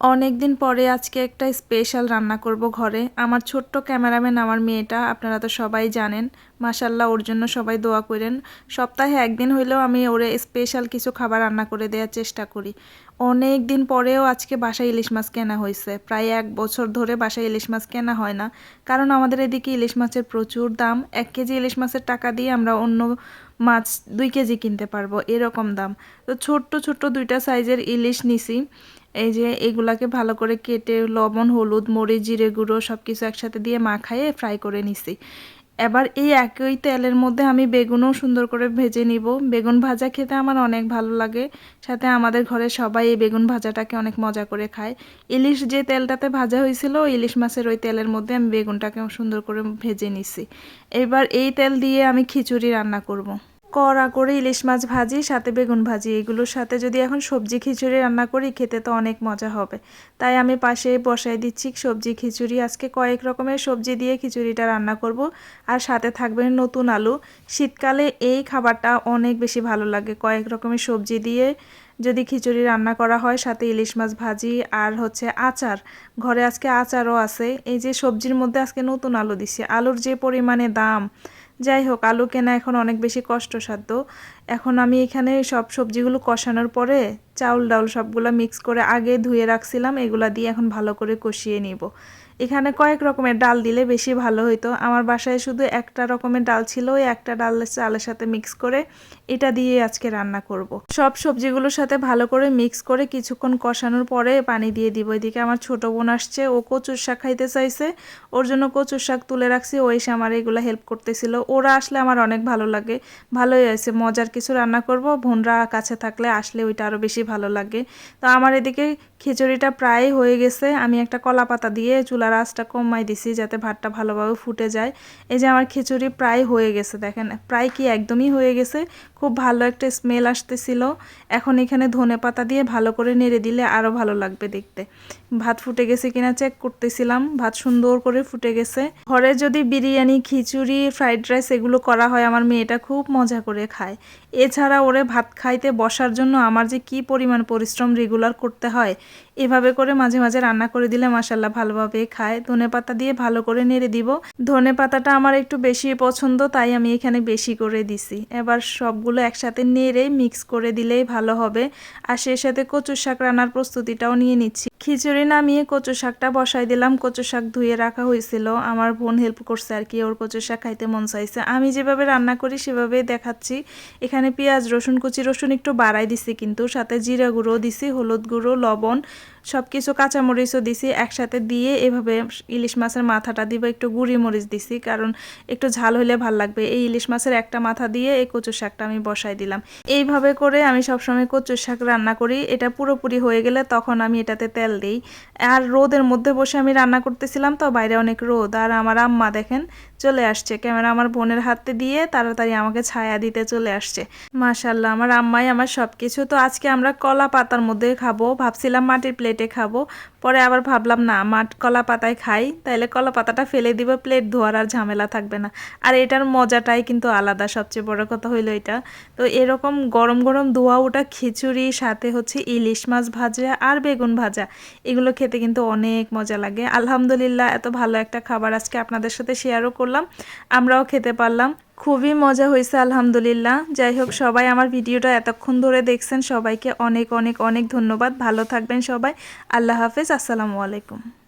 অনেক দিন পরে আজকে একটা স্পেশাল রান্না করব ঘরে। আমার ছোট্ট ক্যামেরাম্যান আমার মেয়েটা, আপনারা তো সবাই জানেন। মাসাল্লাহ ওর জন্য সবাই দোয়া করেন। সপ্তাহে একদিন হইলেও আমি ওরে স্পেশাল কিছু খাবার রান্না করে দেওয়ার চেষ্টা করি। অনেক দিন পরেও আজকে বাসায় ইলিশ মাছ কেনা হয়েছে প্রায় এক বছর ধরে বাসায় ইলিশ মাছ কেনা হয় না। কারণ আমাদের এদিকে ইলিশ মাছের প্রচুর দাম। এক কেজি ইলিশ মাছের টাকা দিয়ে আমরা অন্য মাছ দুই কেজি কিনতে পারব, এরকম দাম। তো ছোট্ট ছোট্ট দুইটা সাইজের ইলিশ নিছি। এই যে এগুলাকে ভালো করে কেটে লবণ, হলুদ, মরিচ, জিরে গুঁড়ো সব কিছু একসাথে দিয়ে মাখাইয়ে ফ্রাই করে নিছি। এবার এই একই তেলের মধ্যে আমি বেগুনও সুন্দর করে ভেজে নিব। বেগুন ভাজা খেতে আমার অনেক ভালো লাগে। সাথে আমাদের ঘরে সবাই এই বেগুন ভাজাটাকে অনেক মজা করে খায়। ইলিশ যে তেলটাতে ভাজা হয়েছিল, ইলিশ মাছের ওই তেলের মধ্যে আমি বেগুনটাকে সুন্দর করে ভেজে নিছি। এবার এই তেল দিয়ে আমি খিচুড়ি রান্না করব। কড়া করে ইলিশ মাছ ভাজি, সাথে বেগুন ভাজি। এগুলোর সাথে যদি এখন সবজি খিচুড়ি রান্না করি, খেতে তো অনেক মজা হবে। তাই আমি পাশে বসাই দিচ্ছি সবজি খিচুড়ি। আজকে কয়েক রকমের সবজি দিয়ে খিচুড়িটা রান্না করব। আর সাথে থাকবে নতুন আলু। শীতকালে এই খাবারটা অনেক বেশি ভালো লাগে। কয়েক রকমের সবজি দিয়ে যদি খিচুড়ি রান্না করা হয়, সাথে ইলিশ মাছ ভাজি আর হচ্ছে আচার। ঘরে আজকে আচারও আছে। এই যে সবজির মধ্যে আজকে নতুন আলু দিছি। আলুর যে পরিমাণে দাম যাই হোক আলু কেনা এখন অনেক বেশি কষ্টসাধ্য। এখন আমি এখানে সব সবজিগুলো কষানোর পরে চাউল ডাউল সবগুলো মিক্স করে আগে ধুয়ে রাখছিলাম, এগুলা দিয়ে এখন ভালো করে কষিয়ে নিব। এখানে কয়েক রকমের ডাল দিলে বেশি ভালো হইতো। আমার বাসায় শুধু একটা রকমের ডাল ছিল, ওই একটা ডাল চালের সাথে মিক্স করে এটা দিয়ে আজকে রান্না করব। সব সবজিগুলোর সাথে ভালো করে মিক্স করে কিছুক্ষণ কষানোর পরে পানি দিয়ে দিব। এদিকে আমার ছোট বোন আসছে, ও কচুর শাক খাইতে চাইছে। ওর জন্য কচুর শাক তুলে রাখছি, ও এসে আমার এগুলো হেল্প করতেছিল। ওরা আসলে আমার অনেক ভালো লাগে। ভালোই আছে মজার রান্না করব। বোনরা কাছে থাকলে আসলে ওইটা আরও বেশি ভালো লাগে। তো আমার এদিকে খিচুড়িটা প্রায় হয়ে গেছে। আমি একটা কলা পাতা দিয়ে চুলার আঁচটা কমাই দিছি যাতে ভাতটা ভালোভাবে ফুটে যায়। এই যে আমার খিচুড়ি প্রায় হয়ে গেছে। দেখেন, প্রায় কি একদমই হয়ে গেছে। খুব ভালো একটা স্মেল আসতেছিল। এখন এখানে ধনে পাতা দিয়ে ভালো করে নেড়ে দিলে আরও ভালো লাগবে দেখতে। ভাত ফুটে গেছে কিনা চেক করতেছিলাম। ভাত সুন্দর করে ফুটে গেছে। ঘরে যদি বিরিয়ানি, খিচুড়ি, ফ্রাইড রাইস এগুলো করা হয়, আমার মেয়েটা খুব মজা করে খায়। এছাড়া ওরে ভাত খাইতে বসার জন্য আমার যে কি পরিমাণ পরিশ্রম রেগুলার করতে হয়, এভাবে করে মাঝে মাঝে রান্না করে দিলে মাসাল্লাহ ভালোভাবে খায়। ধনে পাতা দিয়ে ভালো করে নেড়ে দিব। ধনে পাতাটা আমার একটু বেশি পছন্দ, তাই আমি এখানে বেশি করে দিছি। এবার সবগুলো একসাথে নেড়ে মিক্স করে দিলেই ভালো হবে। আর সেই সাথে কচুর শাক রান্নার প্রস্তুতিটাও নিয়ে নিচ্ছি। খিচুড়ি নামিয়ে কচু শাকটা বসাই দিলাম। কচু শাক ধুয়ে রাখা হয়েছিল। আমার বোন হেল্প করছে আর কি, ওর কচু শাক খাইতে মন চাইছে। আমি যেভাবে রান্না করি সেভাবেই দেখাচ্ছি। এখানে পেঁয়াজ, রসুন কুচি, রসুন একটু বাড়াই দিছি কিন্তু, সাথে জিরা গুঁড়ো দিছি, হলুদ গুঁড়ো, লবণ সব কিছু কাঁচামরিচও দিছি, একসাথে দিয়ে এভাবে ইলিশ মাছের মাথাটা দিব, একটু গুঁড়ি মরিচ দিছি, কারণ একটু ঝাল হলে ভালো লাগবে। এই ইলিশ মাছের একটা মাথা দিয়ে এই কচু শাকটা আমি বসাই দিলাম। এইভাবে করে আমি সবসময় কচু শাক রান্না করি। এটা পুরোপুরি হয়ে গেলে তখন আমি এটাতে তেল দিই আর রোদের মধ্যে বসে আমি রান্না করতেছিলাম তো, বাইরে অনেক রোদ। আর আমার আম্মা দেখেন, চলে আসছে। ক্যামেরা আমার বোনের হাতে দিয়ে তাড়াতাড়ি আমাকে ছায়া দিতে চলে আসছে। মাশাল্লাহ আমার আম্মাই আমার সব কিছু তো আজকে আমরা কলা পাতার মধ্যে খাব। ভাবছিলাম মাটির প্লেটে খাব। পরে আবার ভাবলাম, না মাঠ কলা পাতায় খাই। তাইলে কলা পাতাটা ফেলে দিব প্লেট ধোয়ার আর ঝামেলা থাকবে না। আর এটার মজাটাই কিন্তু আলাদা। সবচেয়ে বড় কথা হইল এটা। তো এরকম গরম গরম ধোয়া ওটা খিচুড়ি, সাথে হচ্ছে ইলিশ মাছ ভাজা আর বেগুন ভাজা। এগুলো খেতে কিন্তু অনেক মজা লাগে। আলহামদুলিল্লাহ, এত ভালো একটা খাবার আজকে আপনাদের সাথে শেয়ারও করলাম। আমরাও খেতে পারলাম। খুবই মজা হয়েছে, আলহামদুলিল্লাহ। যাই হোক, সবাই আমার ভিডিওটা এতক্ষণ ধরে দেখছেন। সবাইকে অনেক অনেক অনেক ধন্যবাদ। ভালো থাকবেন সবাই। আল্লাহ হাফেজ। আসসালামু আলাইকুম।